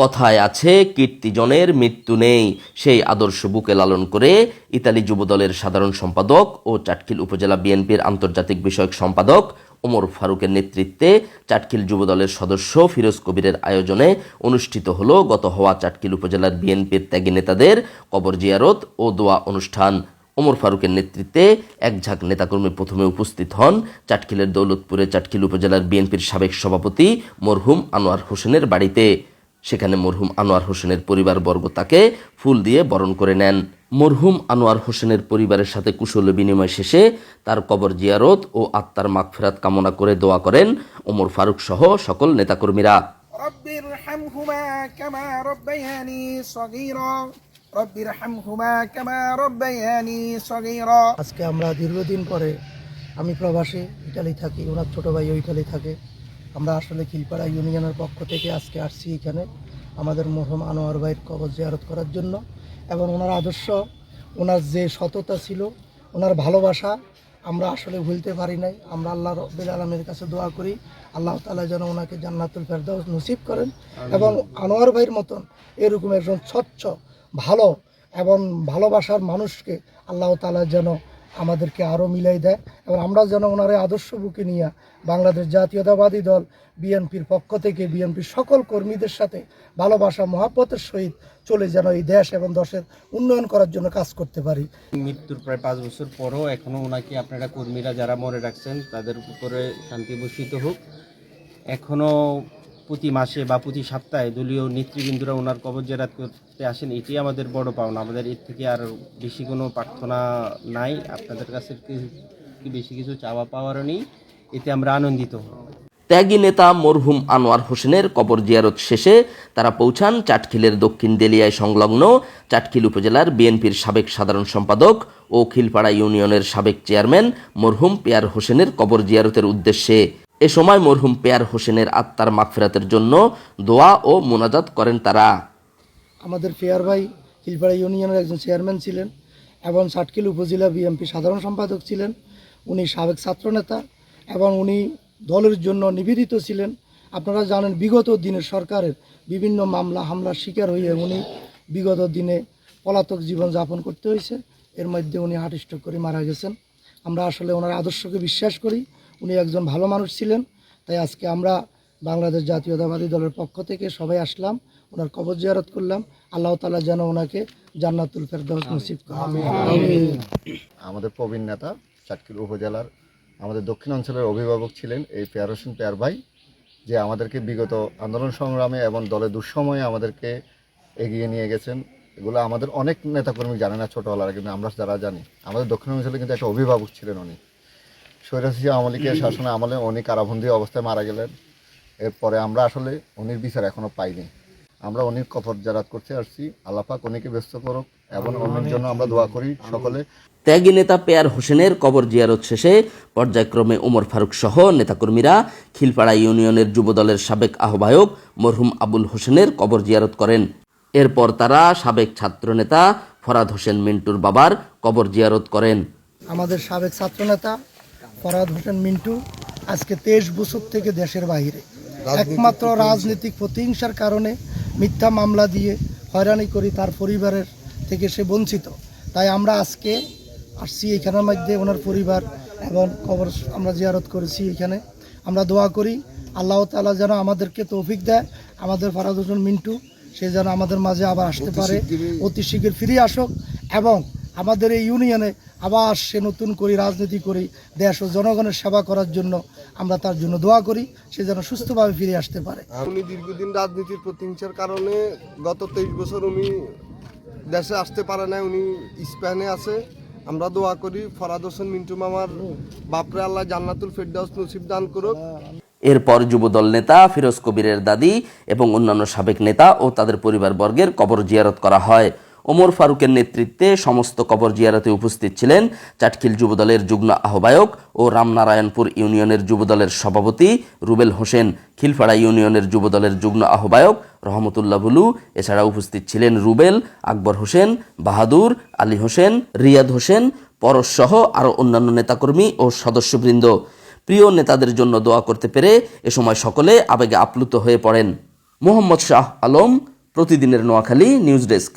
কথায় আছে, কীর্তিজনের মৃত্যু নেই। সেই আদর্শ বুকে লালন করে ইতালি যুবদলের সাধারণ সম্পাদক ও চাটখিল উপজেলা বিএনপির আন্তর্জাতিক বিষয়ক সম্পাদক ওমর ফারুকের নেতৃত্বে চাটখিল যুবদলের সদস্য ফিরোজ কবিরের আয়োজনে অনুষ্ঠিত হলো গত হওয়া চাটখিল উপজেলার বিএনপির ত্যাগী নেতাদের কবর জিয়ারত ও দোয়া অনুষ্ঠান। ওমর ফারুকের নেতৃত্বে এক ঝাঁক নেতাকর্মী প্রথমে উপস্থিত হন চাটখিলের দৌলতপুরে চাটখিল উপজেলার বিএনপির সাবেক সভাপতি মরহুম আনোয়ার হোসেনের বাড়িতে। সেখানে মরহুম আনোয়ার হোসেনের পরিবারবর্গ তাকে ফুল দিয়ে বরণ করে নেন। মরহুম আনোয়ার হোসেনের পরিবারের সাথে কুশল বিনিময় শেষে তার কবর জিয়ারত ও আত্মার মাগফেরাত কামনা করে দোয়া করেন ওমর ফারুক সহ সকল নেতাকর্মীরা। আজকে আমরা দীর্ঘদিন পরে আমি প্রবাসে ইটালি থাকি ওনার ছোট ভাই ওইখানে থাকে। আমরা আসলে খিলপাড়া ইউনিয়নের পক্ষ থেকে আজকে আসছি এখানে আমাদের মরহুম আনোয়ার ভাইয়ের কবর জিয়ারত করার জন্য এবং ওনার আদর্শ ওনার যে সততা ছিল ওনার ভালোবাসা আমরা আসলে ভুলতে পারি নাই। আমরা আল্লাহ রব্বিল আলমের কাছে দোয়া করি আল্লাহ তালা যেন ওনাকে জান্নাতুল ফেরদাউস নসিব করেন এবং আনোয়ার ভাইয়ের মতন এরকম একজন স্বচ্ছ ভালো এবং ভালোবাসার মানুষকে আল্লাহ তালা যেন আমাদেরকে আরও মিলাই দেয় এবং আমরা যেন ওনার আদর্শ বুকে নিয়ে বাংলাদেশ জাতীয়তাবাদী দল, বিএনপির পক্ষ থেকে, বিএনপির সকল কর্মীদের সাথে ভালোবাসা, মহাব্বতের সহিত চলে যেন এই দেশ এবং দেশের উন্নয়ন করার জন্য কাজ করতে পারি। মৃত্যুর প্রায় পাঁচ বছর পরও এখনও ওনাকে আপনারা কর্মীরা যারা মনে রাখছেন, তাদের উপরে শান্তি বর্ষিত হোক। এখনও প্রতি মাসে বা প্রতি সপ্তাহে দলীয় নেতৃবৃন্দরা ওনার কবর জেরাত করতে আসেন, এটি আমাদের বড় পাওনা। আমাদের এর থেকে আর বেশি কোনো প্রার্থনা নাই। আপনাদের কাছে বেশি কিছু চাওয়া পাওয়ারও নেই। এতে আমরা আনন্দিত। ত্যাগী নেতা মরহুম আনোয়ার হোসেনের কবর জিয়ারত শেষে তারা পৌঁছান চাটখিলের দক্ষিণ দেলিয়ায় সংলগ্ন চাটখিল উপজেলার বিএনপির সাবেক সাধারণ সম্পাদক ও খিলপাড়া ইউনিয়নের সাবেক চেয়ারম্যান মরহুম পেয়ার হোসেনের কবর জিয়ারতের উদ্দেশ্যে। এ সময় মরহুম পেয়ার হোসেনের আত্মার মাগফিরাতের জন্য দোয়া ও মোনাজাত করেন তারা। আমাদের ফেয়ার ভাই খিলপাড়া ইউনিয়নের একজন চেয়ারম্যান ছিলেন এবং ষাটকিল উপজেলা বিএমপি সাধারণ সম্পাদক ছিলেন। উনি সাবেক ছাত্রনেতা এবং উনি দলের জন্য নিবেদিত ছিলেন। আপনারা জানেন বিগত দিনে সরকারের বিভিন্ন মামলা, হামলার শিকার হয়ে উনি বিগত দিনে পলাতক জীবন যাপন করতে হয়েছে। এর মধ্যে উনি হার্ট স্ট্রোক করে মারা গেছেন। আমরা আসলে ওনার আদর্শকে বিশ্বাস করি। উনি একজন ভালো মানুষ ছিলেন তাই আজকে আমরা বাংলাদেশ জাতীয়তাবাদী দলের পক্ষ থেকে সবাই আসলাম ওনার কবর জিয়ারত করলাম। আল্লাহ তালা যেন ওনাকে জান্নাতুল ফেরদাউস নসিব আমাদের প্রবীণ নেতা চাটকিল উপজেলার আমাদের দক্ষিণ অঞ্চলের অভিভাবক ছিলেন এই পেয়ার হোসেন পেয়ার ভাই যে আমাদেরকে বিগত আন্দোলন সংগ্রামে এবং দলের দুঃসময়ে আমাদেরকে এগিয়ে নিয়ে গেছেন। এগুলো আমাদের অনেক নেতাকর্মী জানে না ছোটোবেলার কিন্তু আমরা যারা জানি আমাদের দক্ষিণ অঞ্চলে কিন্তু একটা অভিভাবক ছিলেন উনি। সৈরাসি আওয়ামী লীগের শাসনে আমলে উনি কারাবন্দি অবস্থায় মারা গেলেন। এরপরে আমরা আসলে উনির বিচার এখনও পাইনি। আমরা উনির কফর জারাত করতে আসছি। আল্লাপাক উনিকে ব্যস্ত করুক এবং অন্যের জন্য আমরা দোয়া করি সকলে। ত্যাগী নেতা পেয়ার হোসেনের কবর জিয়ারত শেষে পর্যায়ক্রমে ওমর ফারুক সহ নেতাকর্মীরা খিলপাড়া ইউনিয়নের যুবদলের সাবেক আহ্বায়ক মরহুম আবুল হোসেনের কবর জিয়ারত করেন। এরপর তারা সাবেক ছাত্রনেতা ফরাদ হোসেন মিন্টুর বাবার কবর জিয়ারত করেন। আমাদের সাবেক ছাত্রনেতা ফরাদ হোসেন মিন্টু আজকে তেইশ বছর থেকে দেশের বাইরে। একমাত্র রাজনৈতিক প্রতিহিংসার কারণে মিথ্যা মামলা দিয়ে হয়রানি করি তার পরিবারের থেকে সে বঞ্চিত। তাই আমরা আজকে আসছি এখানের মধ্যে ওনার পরিবার এবং কবর আমরা জিয়ারত করেছি এখানে। আমরা দোয়া করি আল্লাহ তাআলা যেন আমাদেরকে তৌফিক দেয় আমাদের ফরাদ হোসেন মিন্টু সে যেন আমাদের মাঝে আবার আসতে পারে অতি শীঘ্র ফিরে আসুক এবং আমাদের এই ইউনিয়নে আবার সে নতুন করে রাজনীতি করি দেশ ও জনগণের সেবা করার জন্য আমরা তার জন্য দোয়া করি সে যেন সুস্থভাবে ফিরে আসতে পারে। উনি দীর্ঘদিন রাজনীতির প্রতিহিংসার কারণে গত তেইশ বছর উনি দেশে আসতে পারে না উনি স্পেনে আছে। আমরা দোয়া করি ফরাদ হোসেন মিন্টু মামার বাপরে আল্লাহ জান্নাতুল ফেরদাউস নসিব দান করুক। এরপর যুবদল নেতা ফিরোজ কবিরের দাদি এবং অন্যান্য সাবেক নেতা ও তাদের পরিবারবর্গের কবর জিয়ারত করা হয়। ওমর ফারুকের নেতৃত্বে সমস্ত কবর জিয়ারতে উপস্থিত ছিলেন চাটখিল যুবদলের যুগ্ম আহ্বায়ক ও রামনারায়ণপুর ইউনিয়নের যুবদলের সভাপতি রুবেল হোসেন খিলপাড়া ইউনিয়নের যুবদলের যুগ্ম আহ্বায়ক রহমতুল্লাহ বুলু এছাড়া উপস্থিত ছিলেন রুবেল, আকবর হোসেন, বাহাদুর, আলী হোসেন, রিয়াদ হোসেন, পরশ সহ আরও অন্যান্য নেতাকর্মী ও সদস্যবৃন্দ। প্রিয় নেতাদের জন্য দোয়া করতে পেরে এ সময় সকলে আবেগে আপ্লুত হয়ে পড়েন। মোহাম্মদ শাহ আলম, প্রতিদিনের নোয়াখালী নিউজ ডেস্ক।